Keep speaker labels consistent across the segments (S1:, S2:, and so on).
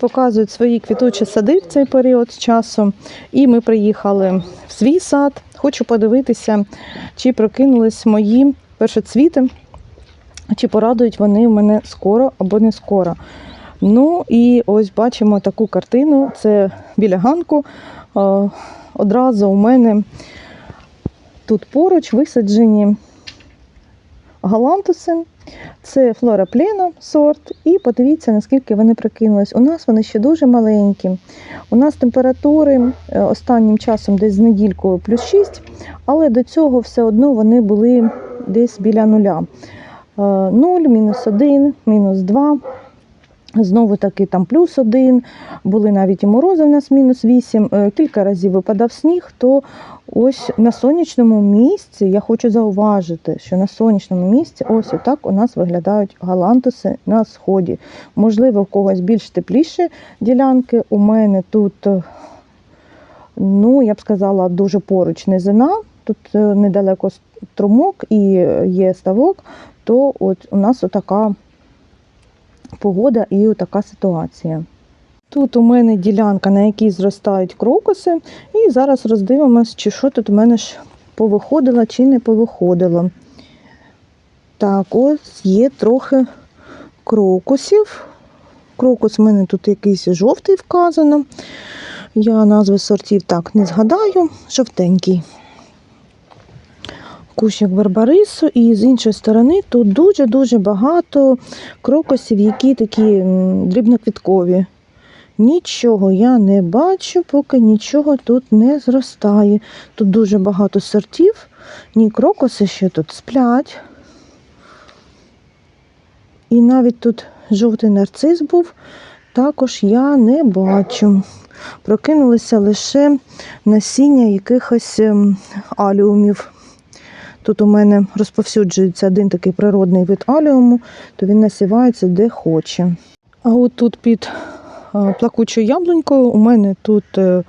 S1: Показують свої квітучі сади в цей період часу. І ми приїхали в свій сад. Хочу подивитися, чи прокинулись мої першоцвіти, чи порадують вони в мене скоро або не скоро. Ну і ось бачимо таку картину. Це біля ганку. Е, Одразу у мене тут поруч висаджені галантуси. Це флора плена сорт. І подивіться, наскільки вони прокинулись. У нас вони ще дуже маленькі. У нас температури е, останнім часом десь з недількою плюс 6, але до цього все одно вони були десь біля нуля. 0, мінус 1, мінус 2. Знову таки там плюс один, були навіть і морози у нас мінус 8, Е, кілька разів випадав сніг, то ось на сонячному місці я хочу зауважити, що на сонячному місці ось отак у нас виглядають галантуси на сході. Можливо, в когось більш тепліші ділянки. У мене тут, е, ну, я б сказала, дуже поруч низина, тут е, недалеко струмок і є ставок, то от у нас отака погода і така ситуація. Тут у мене ділянка, на якій зростають крокуси, і зараз роздивимось, чи що тут у мене ж повиходило, чи не повиходило. Так, ось є трохи крокусів. Крокус у мене тут якийсь жовтий вказано. Я назви сортів так не згадаю, жовтенький. Кущик барбарису, і з іншої сторони тут дуже-дуже багато крокусів, які такі дрібноквіткові. Нічого я не бачу, поки нічого тут не зростає. Тут дуже багато сортів, ні крокуси ще тут сплять. І навіть тут жовтий нарцис був, також я не бачу. Прокинулися лише насіння якихось ем, аліумів. Тут у мене розповсюджується один такий природний вид аліуму, то він насівається де хоче. А от тут під плакучою яблунькою у мене тут е,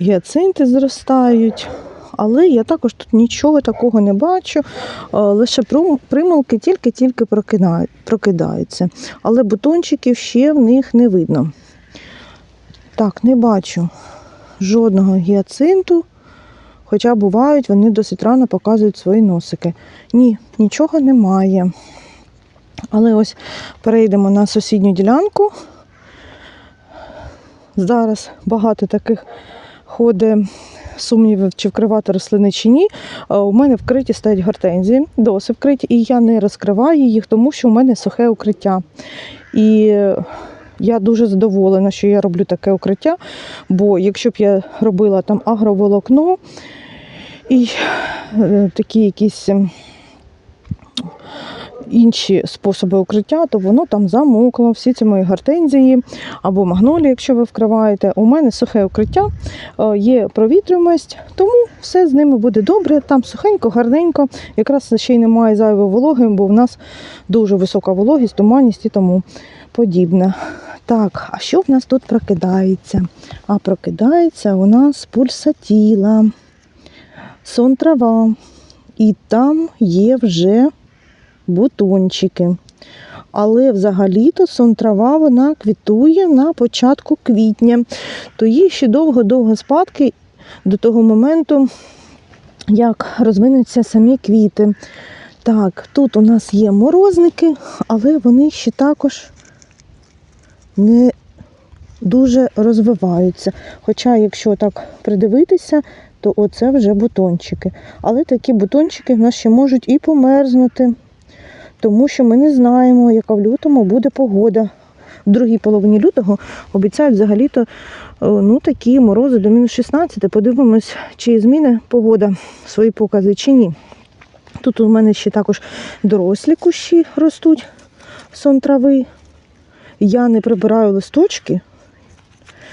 S1: гіацинти зростають. Але я також тут нічого такого не бачу, лише примулки тільки-тільки прокидаються. Але бутончиків ще в них не видно. Так, не бачу жодного гіацинту. Хоча бувають, вони досить рано показують свої носики. Ні, нічого немає. Але ось перейдемо на сусідню ділянку. Зараз багато таких ходить сумнівів, чи вкривати рослини чи ні. У мене вкриті стоять гортензії, досить вкриті, і я не розкриваю їх, тому що у мене сухе укриття. І я дуже задоволена, що я роблю таке укриття, бо якщо б я робила там агроволокно і е, такі якісь ем, інші способи укриття, то воно там замокло, всі ці мої гортензії або магнолії, якщо ви вкриваєте. У мене сухе укриття, е, є провітрюємость, тому все з ними буде добре. Там сухенько, гарненько. Якраз ще й немає зайвої вологи, бо в нас дуже висока вологість, туманність і тому подібне. Так, а що в нас тут прокидається? А прокидається у нас пульсатіла, сон трава. І там є вже бутончики. Але взагалі-то сон трава вона квітує на початку квітня. То їй ще довго-довго спадки до того моменту, як розвинуться самі квіти. Так, тут у нас є морозники, але вони ще також не дуже розвиваються. Хоча, якщо так придивитися, то оце вже бутончики. Але такі бутончики в нас ще можуть і померзнути, тому що ми не знаємо, яка в лютому буде погода. В другій половині лютого обіцяють взагалі-то е, ну, такі морози до мінус 16. Подивимось, чи зміни погода свої покази чи ні. Тут у мене ще також дорослі кущі ростуть сон трави. Я не прибираю листочки,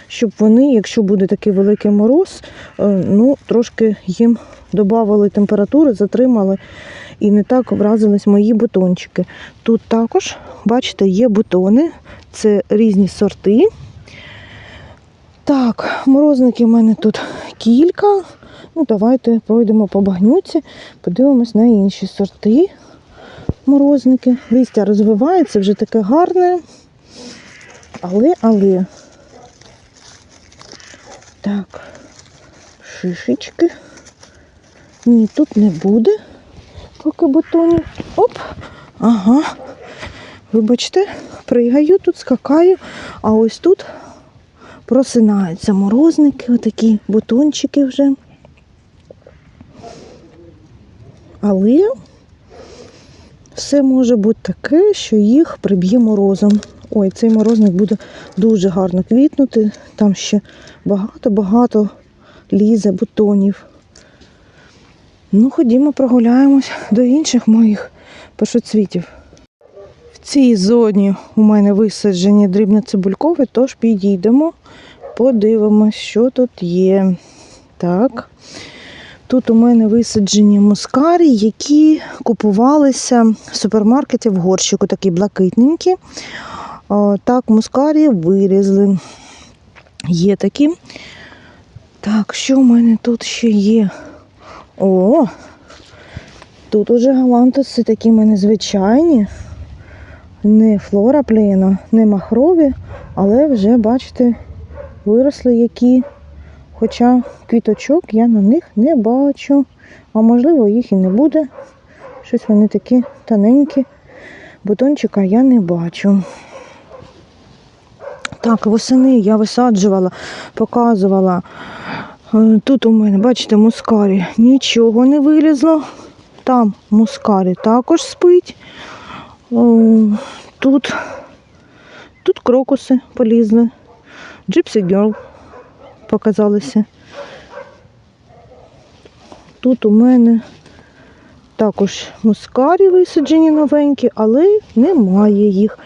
S1: щоб вони, якщо буде такий великий мороз, е, ну, трошки їм додавали температури, затримали і не так вразились мої бутончики. Тут також, бачите, є бутони, це різні сорти. Так, морозники в мене тут кілька. Ну, давайте пройдемо по багнюці, подивимось на інші сорти морозники. Листя розвивається, вже таке гарне. Але, але. Так, шишечки. Ні, тут не буде поки бутонів. Оп! Ага. Вибачте, пригаю тут, скакаю, а ось тут просинаються морозники, отакі бутончики вже. Але все може бути таке, що їх приб'є морозом. Ой, цей морозник буде дуже гарно квітнути. Там ще багато-багато лізе бутонів. Ну, ходімо, прогуляємось до інших моїх першоцвітів. В цій зоні у мене висаджені дрібноцибулькові, тож підійдемо, подивимось, що тут є. Так. Тут у мене висаджені мускарі, які купувалися в супермаркеті в горщику, такі блакитненькі. Так, мускарі вирізли. Є такі. Так, що в мене тут ще є? О, тут уже галантуси такі в мене звичайні. Не флора плена, не махрові, але вже, бачите, виросли які. Хоча квіточок я на них не бачу. А можливо їх і не буде. Щось вони такі тоненькі. Бутончика я не бачу. Так, восени я висаджувала, показувала. Е, Тут у мене, бачите, мускарі нічого не вилізло. Там мускарі також спить. Тут, тут крокуси полізли. Gypsy Girl показалися. Тут у мене також мускарі висаджені новенькі, але немає їх.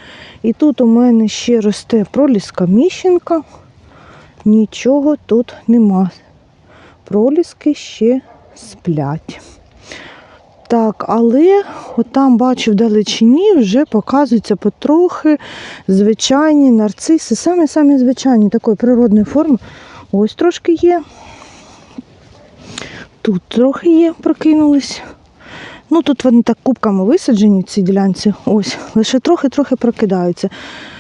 S1: І тут у мене ще росте проліска міщенка. Нічого тут нема. Проліски ще сплять. Так, але отам бачу вдалечині вже показуються потрохи звичайні нарциси. Самі-самі звичайні такої природної форми. Ось трошки є. Тут трохи є, прокинулись. Ну тут вони так кубками висаджені в цій ділянці. Ось, лише трохи-трохи прокидаються.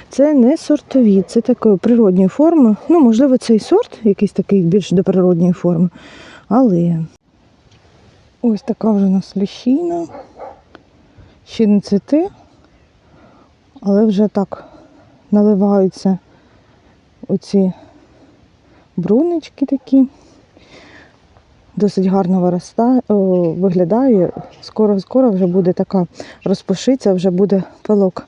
S1: Це не сортові, це такої природньої форми. Ну, можливо, цей сорт якийсь такий більш до природньої форми. Але ось така вже у нас ліщина. Ще не цвіте, але вже так наливаються оці брунички такі. Досить гарно виростає, о, виглядає. Скоро-скоро вже буде така розпушиться, вже буде пилок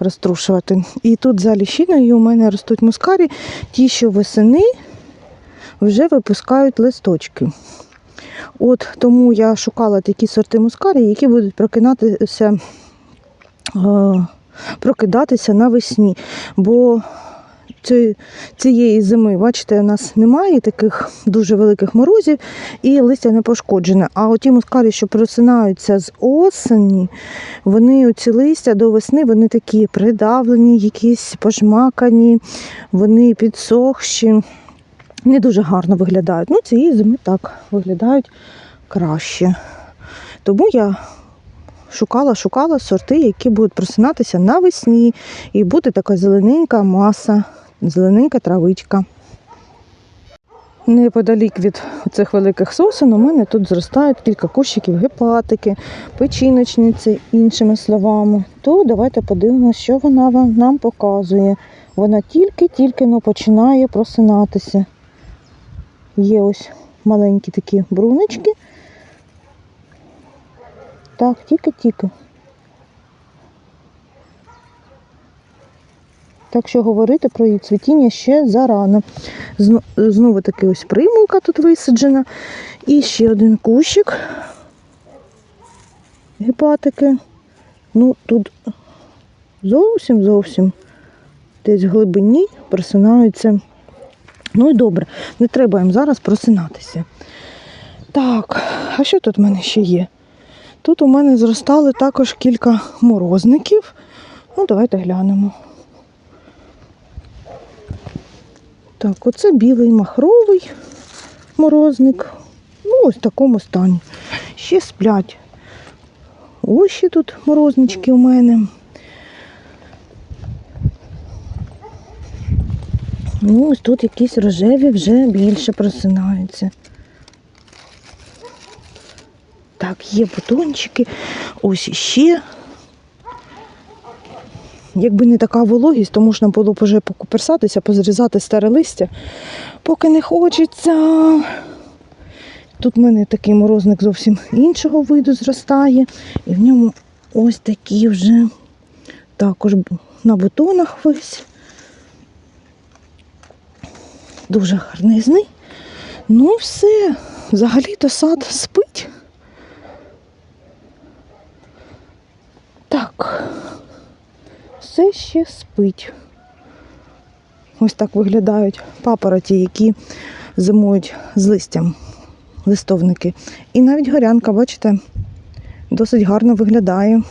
S1: розтрушувати. І тут за ліщиною у мене ростуть мускарі, ті, що восени вже випускають листочки. От тому я шукала такі сорти мускарі, які будуть прокидатися, е, прокидатися навесні. Бо цієї зими, бачите, у нас немає таких дуже великих морозів і листя не пошкоджене. А оті мускарі, що просинаються з осені, вони оці листя до весни, вони такі придавлені, якісь пожмакані, вони підсохші. Не дуже гарно виглядають. Ну, цієї зими так виглядають краще. Тому я шукала, шукала сорти, які будуть просинатися навесні, і буде така зелененька маса, зелененька травичка. Неподалік від цих великих сосен у мене тут зростають кілька кущиків гепатики, печіночниці, іншими словами. То давайте подивимося, що вона нам показує. Вона тільки-тільки ну, починає просинатися. Є ось маленькі такі брунички. Так, тільки-тільки. Так що говорити про її цвітіння ще зарано. Знову таки ось примулка тут висаджена. І ще один кущик гепатики. Ну, тут зовсім зовсім десь в глибині просинаються. Ну і добре, не треба їм зараз просинатися. Так, а що тут в мене ще є? Тут у мене зростали також кілька морозників. Ну, давайте глянемо. Так, оце білий махровий морозник. Ну, ось в такому стані. Ще сплять. Ось ще тут морознички у мене. Ну, ось тут якісь рожеві вже більше просинаються. Так, є бутончики. Ось іще. Якби не така вологість, то можна було б вже покуперсатися, позрізати старе листя, поки не хочеться. Тут в мене такий морозник зовсім іншого виду зростає. І в ньому ось такі вже також на бутонах весь. Дуже гарнизний. Ну, все, взагалі-то сад спить. Так, все ще спить. Ось так виглядають папороті, які зимують з листям, листовники. І навіть горянка, бачите, досить гарно виглядає.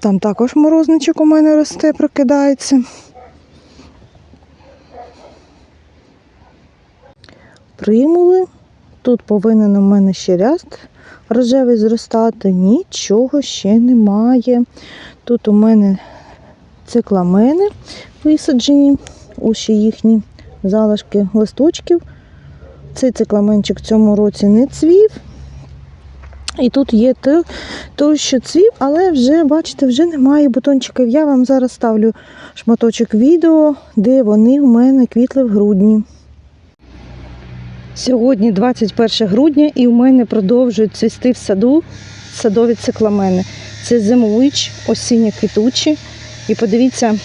S1: Там також морозничок у мене росте, прокидається. Примули. Тут повинен у мене ще ряст рожевий зростати. Нічого ще немає. Тут у мене цикламени висаджені, ось ще їхні залишки листочків. Цей цикламенчик в цьому році не цвів. І тут є той, той, що цвів, але вже, бачите, вже немає бутончиків. Я вам зараз ставлю шматочок відео, де вони у мене квітли в грудні. Сьогодні 21 грудня і у мене продовжують цвісти в саду садові цикламени. Це зимуючі, осінні квітучі. І подивіться,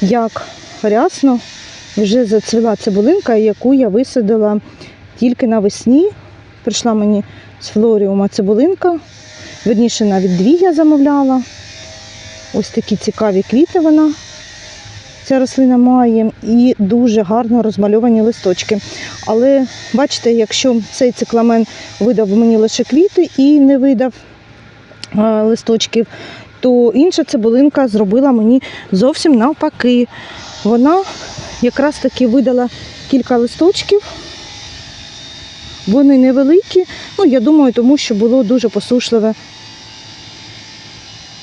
S1: як рясно вже зацвіла цибулинка, яку я висадила тільки навесні. Прийшла мені з флоріума цибулинка. Верніше, навіть дві я замовляла. Ось такі цікаві квіти вона. Ця рослина має і дуже гарно розмальовані листочки. Але бачите, якщо цей цикламен видав мені лише квіти і не видав листочків, то інша цибулинка зробила мені зовсім навпаки. Вона якраз таки видала кілька листочків. Вони невеликі, ну я думаю, тому що було дуже посушливе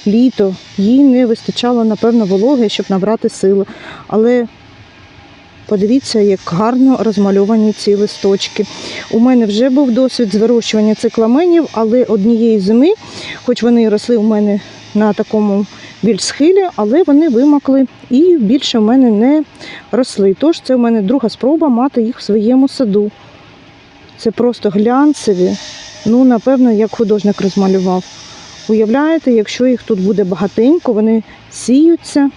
S1: літо. Їй не вистачало, напевно, вологи, щоб набрати сили. Але подивіться, як гарно розмальовані ці листочки. У мене вже був досвід з вирощування цикламенів, але однієї зими, хоч вони росли у мене на такому більш схилі, але вони вимокли і більше в мене не росли. Тож це у мене друга спроба мати їх в своєму саду. Це просто глянцеві. Ну, напевно, як художник розмалював. Уявляєте, якщо їх тут буде багатенько, вони сіються.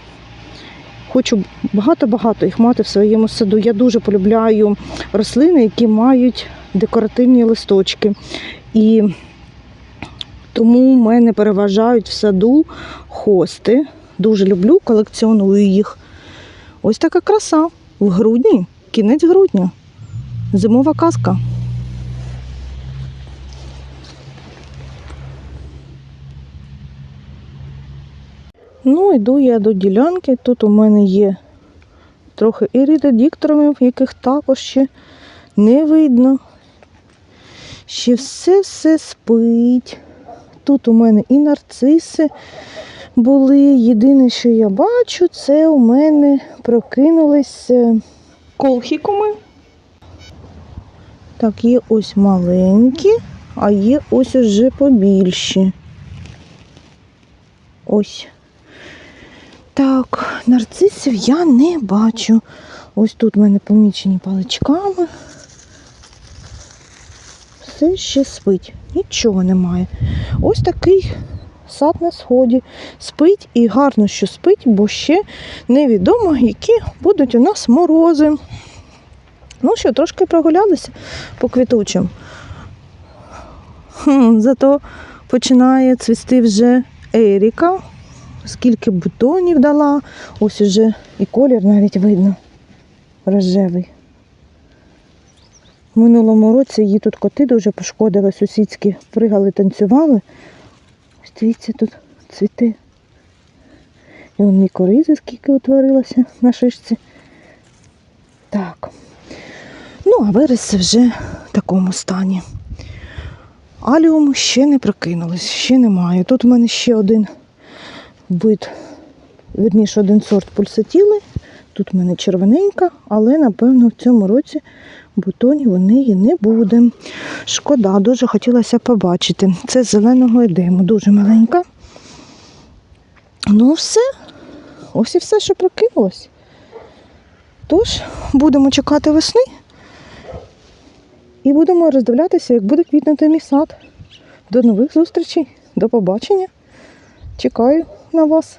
S1: Хочу багато-багато їх мати в своєму саду. Я дуже полюбляю рослини, які мають декоративні листочки. І тому в мене переважають в саду хости. Дуже люблю, колекціоную їх. Ось така краса. В грудні, кінець грудня. Зимова казка. Ну, йду я до ділянки. Тут у мене є трохи іридодіктромів, яких також ще не видно. Ще все-все спить. Тут у мене і нарциси були. Єдине, що я бачу, це у мене прокинулись колхікуми. Так, є ось маленькі, а є ось уже побільші. Ось. Так, нарцисів я не бачу. Ось тут в мене помічені паличками. Все ще спить, нічого немає. Ось такий сад на сході. Спить і гарно, що спить, бо ще невідомо, які будуть у нас морози. Ну що, трошки прогулялися по квітучим. Хм, зато починає цвісти вже Еріка. Скільки бутонів дала, ось уже і колір навіть видно рожевий. В минулому році її тут коти дуже пошкодили, сусідські пригали, танцювали. Ось дивіться, тут цвіте. І вон мікоризи скільки утворилося на шишці. Так. Ну, а вириси вже в такому стані. Аліум ще не прокинулись, ще немає. Тут у мене ще один вид, верніше один сорт пульсатіли. тут в мене червоненька, але напевно в цьому році бутонів у неї не буде. Шкода, дуже хотілося побачити. Це з зеленого едему, дуже маленька. Ну, все. Ось і все, що прокинулось. Тож, будемо чекати весни і будемо роздивлятися, як буде квітнути мій сад. До нових зустрічей, до побачення. Чекаю на вас.